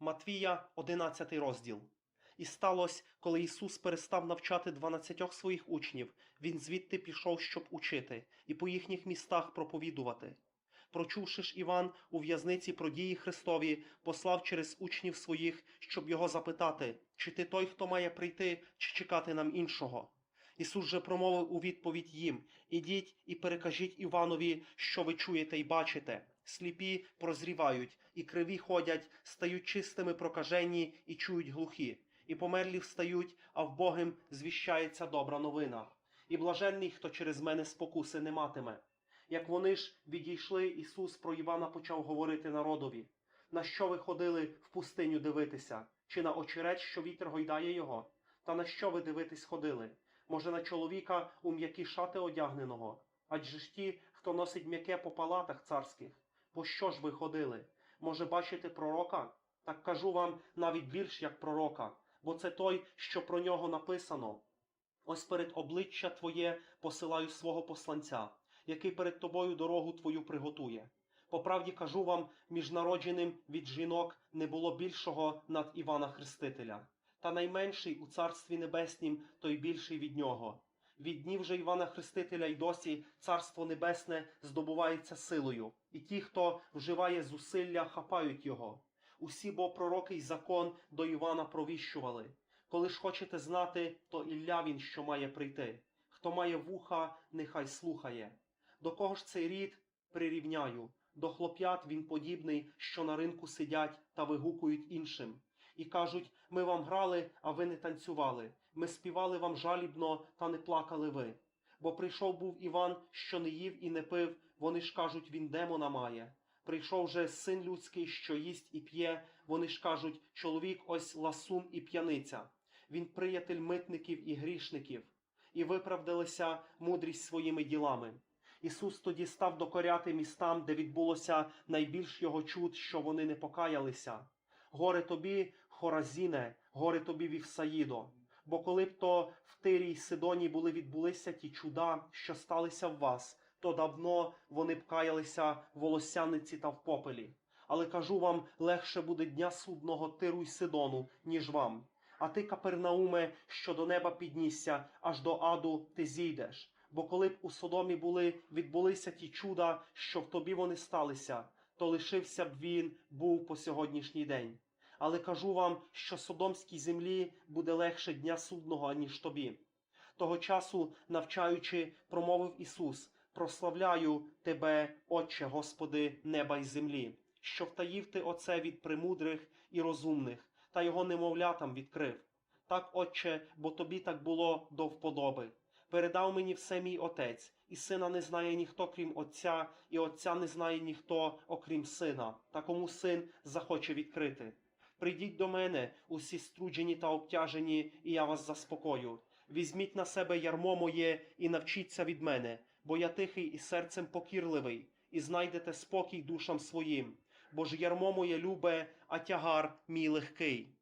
Матвія, 11 розділ. І сталося, коли Ісус перестав навчати дванадцятьох своїх учнів, Він звідти пішов, щоб учити, і по їхніх містах проповідувати. Прочувши ж Іван у в'язниці про дії Христові, послав через учнів своїх, щоб його запитати, чи ти той, хто має прийти, чи чекати нам іншого. Ісус же промовив у відповідь їм: Ідіть і перекажіть Іванові, що ви чуєте і бачите. Сліпі прозрівають, і криві ходять, стають чистими прокажені і чують глухі, і померлі встають, а в Богим звіщається добра новина. І блаженний, хто через мене спокуси не матиме. Як вони ж відійшли, Ісус про Івана почав говорити народові. На що ви ходили в пустиню дивитися? Чи на очерець, що вітер гойдає його? Та на що ви дивитись ходили? Може, на чоловіка у м'які шати одягненого? Адже ж ті, хто носить м'яке по палатах царських, по що ж ви ходили? Може, бачите пророка? Так кажу вам навіть більш як пророка, бо це той, що про нього написано. Ось перед обличчя Твоє посилаю свого посланця, який перед тобою дорогу Твою приготує. По правді кажу вам, між народженим від жінок не було більшого над Івана Хрестителя, та найменший у Царстві Небеснім, той більший від нього. Від днів же Івана Хрестителя й досі Царство Небесне здобувається силою, і ті, хто вживає зусилля, хапають його. Усі бо пророки й закон до Івана провіщували. Коли ж хочете знати, то Ілля він, що має прийти. Хто має вуха, нехай слухає. До кого ж цей рід прирівняю? До хлоп'ят він подібний, що на ринку сидять та вигукують іншим. І кажуть: ми вам грали, а ви не танцювали. Ми співали вам жалібно, та не плакали ви. Бо прийшов був Іван, що не їв і не пив, вони ж кажуть, він демона має. Прийшов же син людський, що їсть і п'є, вони ж кажуть, чоловік ось ласун і п'яниця. Він приятель митників і грішників, і виправдалися мудрість своїми ділами. Ісус тоді став докоряти містам, де відбулося найбільш його чуд, що вони не покаялися. Горе тобі, Хоразіне, горе тобі, Вівсаїдо. Бо коли б то в Тирі й Сидоні були відбулися ті чуда, що сталися в вас, то давно вони б каялися в волосяниці та в попелі. Але кажу вам, легше буде дня судного Тиру й Сидону, ніж вам. А ти, Капернауме, що до неба піднісся, аж до аду ти зійдеш. Бо коли б у Содомі були відбулися ті чуда, що в тобі вони сталися, то лишився б він був по сьогоднішній день. Але кажу вам, що Содомській землі буде легше дня судного, аніж тобі. Того часу, навчаючи, промовив Ісус: Прославляю Тебе, Отче, Господи, неба й землі, що втаїв ти оце від премудрих і розумних, та його немовлятам відкрив. Так, Отче, бо тобі так було до вподоби. Передав мені все мій отець, і сина не знає ніхто, крім Отця, і Отця не знає ніхто, окрім сина, та кому син захоче відкрити. Прийдіть до мене, усі струджені та обтяжені, і я вас заспокою. Візьміть на себе ярмо моє і навчіться від мене, бо я тихий і серцем покірливий, і знайдете спокій душам своїм. Бо ж ярмо моє любе, а тягар мій легкий.